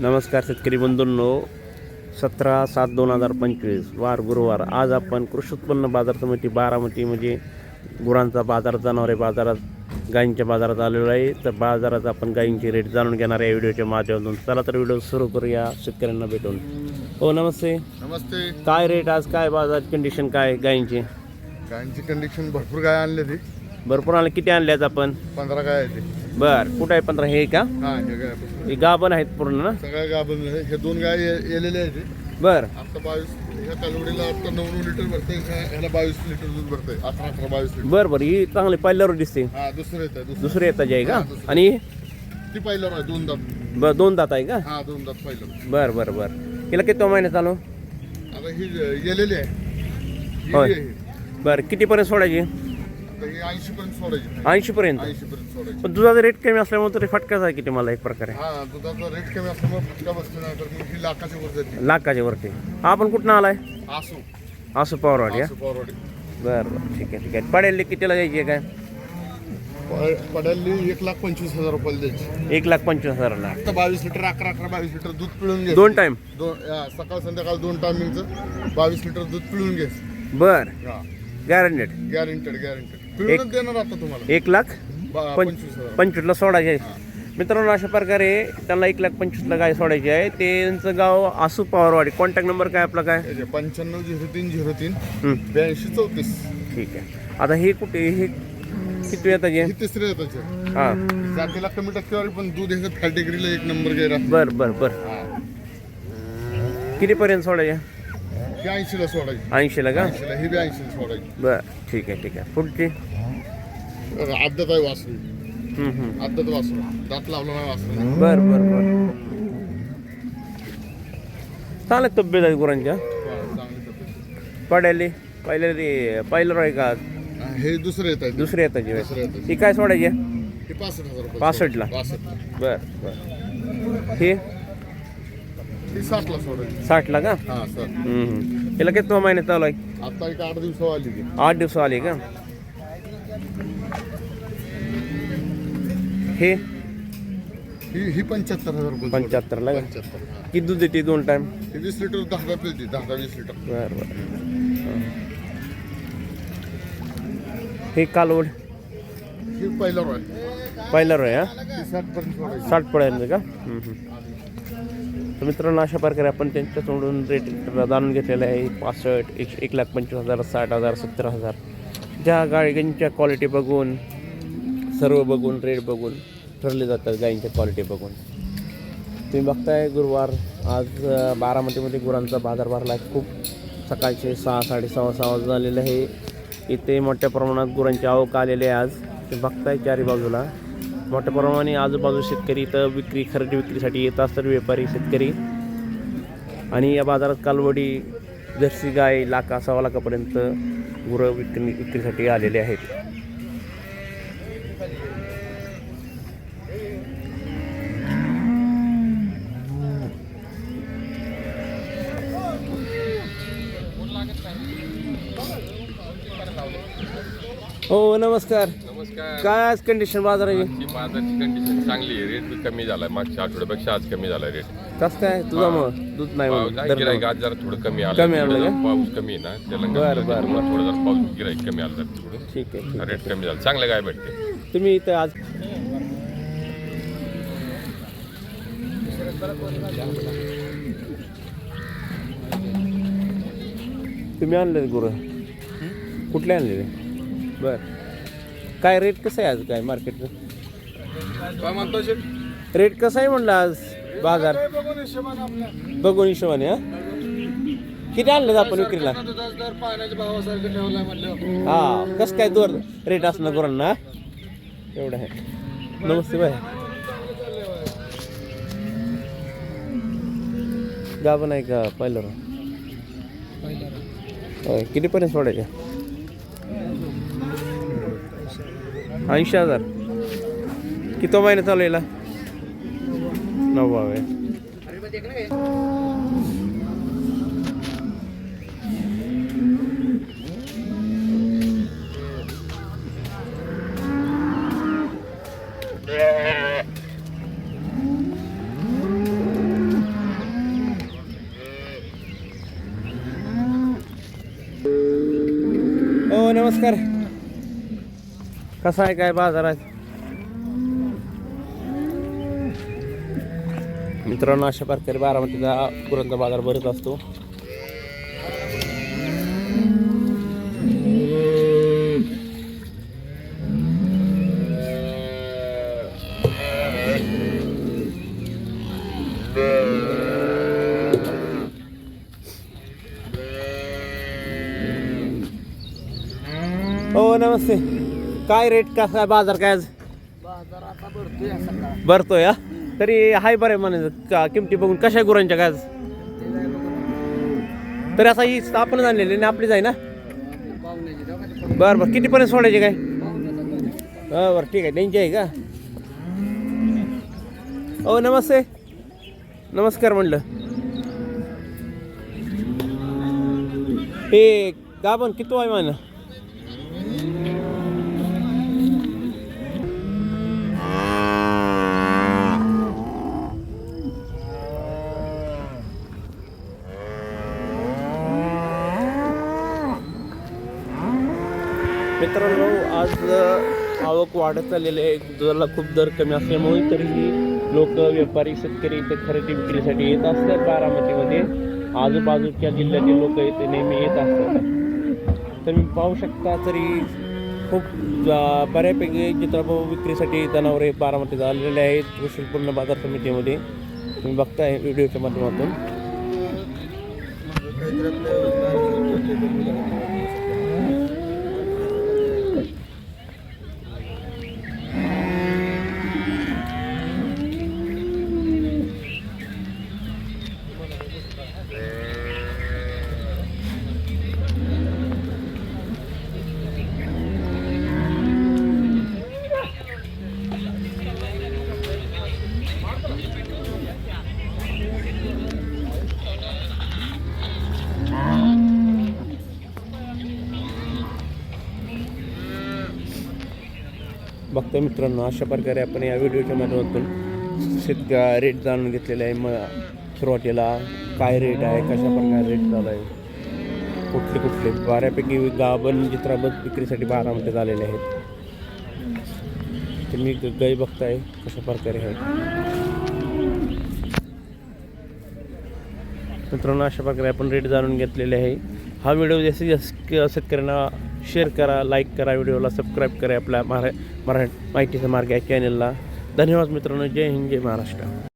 नमस्कार शेतकरी बंधूंनो सतरा सात दोन हजार पंचवीस वार गुरुवार. आज आपण कृषी उत्पन्न बाजार समिती बारामती म्हणजे गुरांचा बाजार जनावरे बाजारात गायींच्या बाजारात आलेलो आहे. तर बाजारात आपण गायींचे रेट जाणून घेणार आहे व्हिडिओच्या माध्यमातून. चला तर व्हिडिओ सुरू करूया शेतकऱ्यांना भेटून. हो नमस्ते. नमस्ते. काय रेट आज काय बाजार कंडिशन काय गायींची? गायांची कंडिशन भरपूर गाय आणले ती भरपूर आले किती आणले आज आपण? पंधरा गाय आहे बर कुठं आहे पंधरा? हे का? हा हे गाय. हे गाभण आहेत पूर्ण ना? सगळ्या गाय बनले हे दोन गाय ये- येलेले आहेत. बर. आता बावीस ह्या कालवडीला आता नऊ नऊ लिटर भरते ह्याला बावीस लिटर दूध बावीस लिटर. बर बर. ही चांगली पहिल्यावर दिसते. हा दुसरं येत आहे दुसरं दुसरी येताची आहे का. आणि? ती पहिल्यावर आहे दोन दात. ब दोन दात आहे का? हा दोन दात पहिलं बर बर बर. हिला किती महिने चालू? आता ही गेलेली आहे. ही होय. आहे. बर कितीपर्यंत सोडायची? ऐंशी पर्यंत सोडायची ऐंशी पर्यंत ऐंशी पर्यंत सोडायची पण दुधाचा रेट कमी असल्यामुळे तरी फटकाच आहे किती मला एक प्रकारे? हा दुधाचा रेट कमी असल्यामुळे फटका बसतो नाही तर मग ही लाखाच्या वर जाते. लाखाच्या वरती. हा आपण कुठं आलाय? आसू. असं पवारवाडी हा? आसू पावरवाडी. बर बर ठीक आहे ठीक आहे. पडेल कितीला द्यायची आहे काय? प- पडायला एक लाख पंचवीस हजार रुपयाला द्यायची. एक लाख पंचवीस हजाराला. फक्त बावीस लिटर अकरा अकरा बावीस लिटर दूध पिळून घे. दोन टाइम दोन या, सकाळ संध्याकाळ दोन टायमिंगचं बावीस लिटर दूध पिळून घे. बर. गॅरंटेड गॅरंटेड गॅरंटेड पिळूनच देणार आता तुम्हाला. एक लाख बा- पंच पंचवीस हजार. पंचवीसला सोडायचे आहे मित्रांनो अशा प्रकारे त्यांना एक लाख पंचवीसला गाय सोडायची आहे. त्यांचं गाव आसू पवारवाडी. कॉन्टॅक्ट नंबर काय आपला काय? पंच्याण्णव झिरो तीन झिरो तीन हं, ब्याऐंशी चौतीस. ठीक आहे. आता हे कुठे हे किती येतात हे? ही तिसरे हां. जातीला कमी टक्केवारी पण दूध हे कॅटेगरीला एक नंबर गेला बर बर बर. कितीपर्यंत सोडायचे? ऐंशीला सोडायची. ऐंशीला का? ऐंशीला ही बी ऐंशीला सोडायची. बर ठीक आहे ठीक आहे. पुढची? आद्यत आहे वासरू. हं, हं. आद्यत वासरू. दात लावला नाही वासरू. बर बर बर. चांगल्या तब्येत आहे गुरांच्या. चांगली तब्येत. पडायली? पहिल्या ते पहिलं आहे का? हे दुसरे येत आहे दुसरी येताची वेळ दुसरे येत ती काय सोडायची? हे पासष्ट हजार रुपये पासष्टला? पासष्ट बर बर. ही? साठला सोडायची साठला का? हा सर हं, हं. याला किती महिने चालू आहे? आता एक आठ दिवसावर आली ती. आठ दिवस आले का? हे? ही ही पंच्याहत्तर हजार रुपये पंच्याहत्तरला का? पंच्याहत्तर हा. किती दूध देते दोन टाइम ही वीस लिटर दहा दहा पिळते दहा दहा वीस लिटर बर बर. हं. कालवड. ही पहिल्यावर आहे पहिला रोय हा? साठ पर्यंत सोडायची साठ पडेल का. तर मित्रांनो अशा प्रकारे आपण त्यांच्याकडून रेट जाणून घेतलेलं आहे. पासष्ट एक एक लाख पंचवीस हजार साठ हजार सत्तर हजार. ज्या गायींच्या क्वालिटी बघून सर्व बघून रेट बघून ठरले जातात गायींच्या क्वालिटी बघून. तुम्ही बघताय गुरुवार आज बारामतीमध्ये गुरांचा बाजार भरला आहे खूप सकाळचे सहा साडेसहा सहा वाजता झालेले आहे. इथे मोठ्या प्रमाणात गुरांची आवक आलेली आहे आज. ते बघताय चारी बाजूला. मोठ्या प्रमाणे आजूबाजू शेतकरी इथं विक्री खरेदी विक्रीसाठी येत असतात व्यापारी शेतकरी. आणि या बाजारात कालवडी जर्सी गाय लाखा सव्वा लाखापर्यंत गुरं विक्री विक्रीसाठी आलेले आहेत. हो नमस्कार. काय? आज कंडिशन बाजाराची ही बाजाराची कंडिशन चांगली आहे. रेट बी कमी झालाय. मागच्या आठवड्यापेक्षा आज कमी झालाय रेट कसं काय? तुझ्यामुळं दूध नाही. पाऊस गिराईक आज जरा थोडं कमी आलं कमी आलं का? पाऊस कमी आहे ना. तेलंगणा बरं, बरं. थोडं जरा पाऊस गिराईक कमी आलं जरा थोडं. ठीक आहे आहे. रेट कमी झाला. चांगलं काय भेटते. तुम्ही इथं आज तुम्ही आणले गुरं? कुठले आणलेले? बर. काय रेट कसं आहे आज काय मार्केटचं काय म्हणतो रेट कसं आहे म्हणलं आज बाजार? बघून हिशोबाने हा? किती आणले आपण विक्रीला? हा कसं काय दर रेट असणार गुरांना? एवढं आहे. नमस्ते बाय गाभण आहे का पहिलं होय कितीपर्यंत सोडायचे? ऐंशी हजार. किती महिने चालू याला नव्वावे हो, नमस्कार. कसा आहे काय बाजारात मित्रांनो अशा प्रकारे बारामतीचा पुरंदर बाजार भरत असतो. हो नमस्ते. काय रेट कसा आहे? बाजार काय आज? भरतोय भरतोय हा? तरी हाय बरं म्हणायचं का किमती बघून कशा आहे गुरांच्या काय आज? तरी असा ही आपण आणलेली ना आपलीच आहे ना? बरं बरं. कितीपर्यंत सोडायचे काय? हो बरं. ठीक आहे. त्यांची आहे का? हो नमस्ते. नमस्कार म्हणलं. हे गाभण किती आहे म्हणा? मित्रांनो आज आवक वाढत चाललेली आहे. दुधाला खूप दर कमी असल्यामुळे तरीही लोक व्यापारी शेतकरी इथे खरेदी विक्रीसाठी येत असतात बारामतीमध्ये. आजूबाजूच्या जिल्ह्यातील लोक इथे नेहमी येत असतात. तुम्ही पाहू शकता तरी खूप बऱ्यापैकी चित्रपट विक्रीसाठी जनावरे बारामतीत आलेले आहेत. कृषीपूर्ण बाजार समितीमध्ये. तुम्ही बघताय व्हिडिओच्या माध्यमातून. बघता मित्रांनो अशा प्रकारे आपण या व्हिडिओच्या माध्यमातून शेतक रेट जाणून घेतलेला आहे. मग सुरुवातीला काय रेट आहे कशा प्रकारे रेट झाला आहे कुठले कुठले? बऱ्यापैकी गाभण चित्राबद विक्रीसाठी बारामध्ये झालेले आहेत. तुम्ही ग- गाई बघताय कशा प्रकारे आहे मित्रांनो अशा प्रकारे आपण रेट जाणून घेतलेले आहे. हा व्हिडिओ जास्तीत जास्त शेतकऱ्यांना शेअर करा लाईक करा व्हिडिओला सबस्क्राईब करा आपल्या मरा मरा माहितीचा मार्ग या चॅनलला धन्यवाद मित्रांनो. जय हिंद जय महाराष्ट्र.